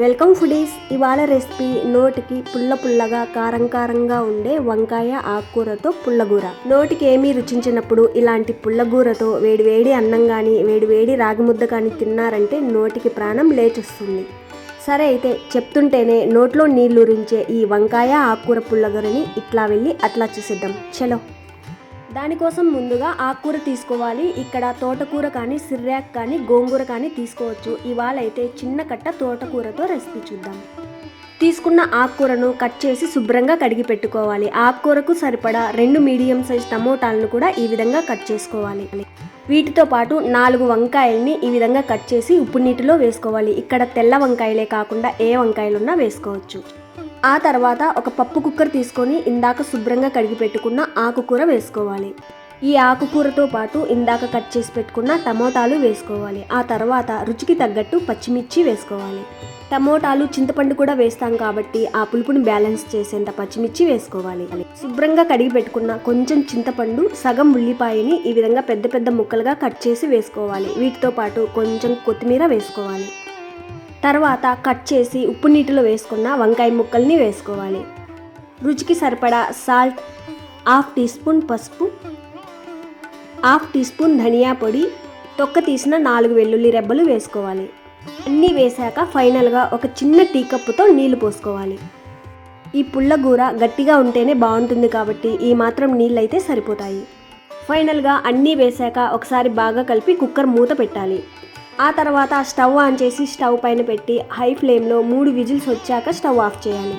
Welcome foodies. ఇవాళ recipe నోటికి పుల్ల పుల్లగా కారం కారంగా ఉండే వంకాయ ఆకుకూరతో పుల్లగూర. నోటికి ఏమీ రుచించినప్పుడు ఇలాంటి పుల్లగూరతో వేడివేడి అన్నం కానీ వేడివేడి రాగి ముద్ద కానీ తిన్నారంటే నోటికి ప్రాణం లేచొస్తుంది. సరే అయితే చెప్తుంటేనే నోట్లో నీళ్ళురించే ఈ వంకాయ ఆకుకూర పుల్లగూరని ఇట్లా వెళ్ళి అట్లా చూసిద్దాం. చలో. దానికోసం ముందుగా ఆకుకూర తీసుకోవాలి. ఇక్కడ తోటకూర కానీ సిర్రాక్ కానీ గోంగూర కానీ తీసుకోవచ్చు. ఇవాళ అయితే చిన్న కట్ట తోటకూరతో రెసిపీ చూద్దాం. తీసుకున్న ఆకుకూరను కట్ చేసి శుభ్రంగా కడిగి పెట్టుకోవాలి. ఆకుకూరకు సరిపడా రెండు మీడియం సైజ్ టమోటాలను కూడా ఈ విధంగా కట్ చేసుకోవాలి. వీటితో పాటు నాలుగు వంకాయల్ని ఈ విధంగా కట్ చేసి ఉప్పు నీటిలో వేసుకోవాలి. ఇక్కడ తెల్ల వంకాయలే కాకుండా ఏ వంకాయలున్నా వేసుకోవచ్చు. ఆ తర్వాత ఒక పప్పు కుక్కర్ తీసుకొని ఇందాక శుభ్రంగా కడిగి పెట్టుకున్న ఆకుకూర వేసుకోవాలి. ఈ ఆకుకూరతో పాటు ఇందాక కట్ చేసి పెట్టుకున్న టమోటాలు వేసుకోవాలి. ఆ తర్వాత రుచికి తగ్గట్టు పచ్చిమిర్చి వేసుకోవాలి. టమోటాలు చింతపండు కూడా వేస్తాం కాబట్టి ఆ పులుపుని బ్యాలెన్స్ చేసేంత పచ్చిమిర్చి వేసుకోవాలి. శుభ్రంగా కడిగి పెట్టుకున్న కొంచెం చింతపండు సగం ఉల్లిపాయని ఈ విధంగా పెద్ద పెద్ద ముక్కలుగా కట్ చేసి వేసుకోవాలి. వీటితో పాటు కొంచెం కొత్తిమీర వేసుకోవాలి. తర్వాత కట్ చేసి ఉప్పు నీటిలో వేసుకున్న వంకాయ ముక్కల్ని వేసుకోవాలి. రుచికి సరిపడా సాల్ట్ హాఫ్ టీ స్పూన్ పసుపు హాఫ్ టీ స్పూన్ ధనియా పొడి తొక్క తీసిన నాలుగు వెల్లుల్లి రెబ్బలు వేసుకోవాలి. అన్నీ వేశాక ఫైనల్గా ఒక చిన్న టీ కప్పుతో నీళ్ళు పోసుకోవాలి. ఈ పుల్లగూర గట్టిగా ఉంటేనే బాగుంటుంది కాబట్టి ఈ మాత్రం నీళ్ళైతే సరిపోతాయి. ఫైనల్గా అన్నీ వేశాక ఒకసారి బాగా కలిపి కుక్కర్ మూత పెట్టాలి. ఆ తర్వాత స్టవ్ ఆన్ చేసి స్టవ్ పైన పెట్టి హై ఫ్లేమ్లో మూడు విజిల్స్ వచ్చాక స్టవ్ ఆఫ్ చేయాలి.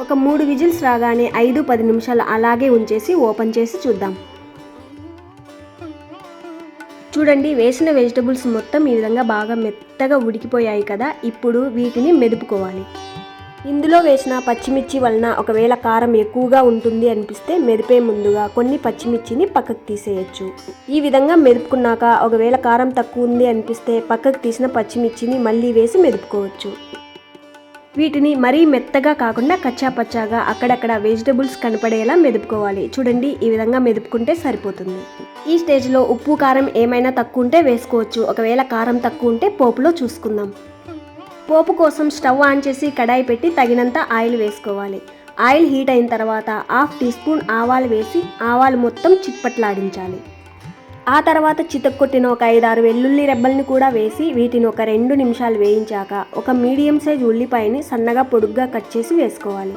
ఒక మూడు విజిల్స్ రాగానే ఐదు పది నిమిషాలు అలాగే ఉంచేసి ఓపెన్ చేసి చూద్దాం. చూడండి వేసిన వెజిటబుల్స్ మొత్తం ఈ విధంగా బాగా మెత్తగా ఉడికిపోయాయి కదా ఇప్పుడు వీటిని మెదుపుకోవాలి. ఇందులో వేసిన పచ్చిమిర్చి వలన ఒకవేళ కారం ఎక్కువగా ఉంటుంది అనిపిస్తే మెదిపే ముందుగా కొన్ని పచ్చిమిర్చిని పక్కకు తీసేయచ్చు. ఈ విధంగా మెదుపుకున్నాక ఒకవేళ కారం తక్కువ ఉంది అనిపిస్తే పక్కకు తీసిన పచ్చిమిర్చిని మళ్ళీ వేసి మెదుపుకోవచ్చు వీటిని మరీ మెత్తగా కాకుండా కచ్చా పచ్చాగా అక్కడక్కడ వెజిటబుల్స్ కనపడేలా మెదుపుకోవాలి. చూడండి ఈ విధంగా మెదుపుకుంటే సరిపోతుంది. ఈ స్టేజ్లో ఉప్పు కారం ఏమైనా తక్కువ ఉంటే వేసుకోవచ్చు. ఒకవేళ కారం తక్కువ ఉంటే పోపులో చూసుకుందాం. పోపు కోసం స్టవ్ ఆన్ చేసి కడాయి పెట్టి తగినంత ఆయిల్ వేసుకోవాలి. ఆయిల్ హీట్ అయిన తర్వాత హాఫ్ టీ స్పూన్ ఆవాలు వేసి ఆవాలు మొత్తం చిట్పట్లాడించాలి. ఆ తర్వాత చితక్కొట్టిన ఒక ఐదారు వెల్లుల్లి రెబ్బల్ని కూడా వేసి వీటిని ఒక రెండు నిమిషాలు వేయించాక ఒక మీడియం సైజ్ ఉల్లిపాయని సన్నగా పొడుగ్గా కట్ చేసి వేసుకోవాలి.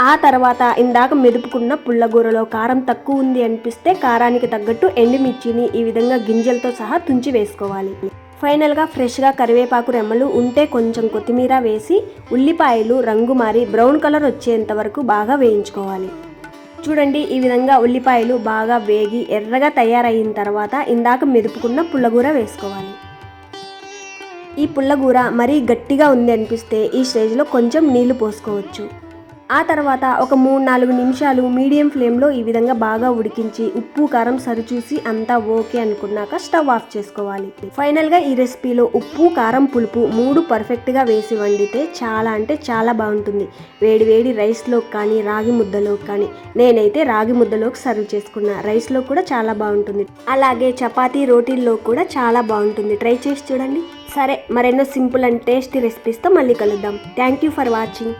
ఆ తర్వాత ఇందాక మెదుపుకున్న పుల్లగూరలో కారం తక్కువ ఉంది అనిపిస్తే కారానికి తగ్గట్టు ఎండుమిర్చిని ఈ విధంగా గింజలతో సహా తుంచి వేసుకోవాలి. ఫైనల్గా ఫ్రెష్గా కరివేపాకు రెమ్మలు ఉంటే కొంచెం కొత్తిమీర వేసి ఉల్లిపాయలు రంగు మారి బ్రౌన్ కలర్ వచ్చేంత వరకు బాగా వేయించుకోవాలి. చూడండి ఈ విధంగా ఉల్లిపాయలు బాగా వేగి ఎర్రగా తయారయిన తర్వాత ఇందాక మెదుపుకున్న పుల్లగూర వేసుకోవాలి. ఈ పుల్లగూర మరీ గట్టిగా ఉంది అనిపిస్తే ఈ స్టేజ్లో కొంచెం నీళ్ళు పోసుకోవచ్చు. ఆ తర్వాత ఒక మూడు నాలుగు నిమిషాలు మీడియం ఫ్లేమ్లో ఈ విధంగా బాగా ఉడికించి ఉప్పు కారం సరిచూసి అంతా ఓకే అనుకున్నాక స్టవ్ ఆఫ్ చేసుకోవాలి. ఫైనల్గా ఈ రెసిపీలో ఉప్పు కారం పులుపు మూడు పర్ఫెక్ట్గా వేసి వండితే చాలా అంటే చాలా బాగుంటుంది. వేడి వేడి రైస్లోకి కానీ రాగి ముద్దలోకి కానీ నేనైతే రాగి ముద్దలోకి సర్వ్ చేసుకున్నా. రైస్లో కూడా చాలా బాగుంటుంది. అలాగే చపాతీ రోటీల్లో కూడా చాలా బాగుంటుంది. ట్రై చేసి చూడండి. సరే మరెన్నో సింపుల్ అండ్ టేస్టీ రెసిపీస్తో మళ్ళీ కలుద్దాం. Thank you for watching.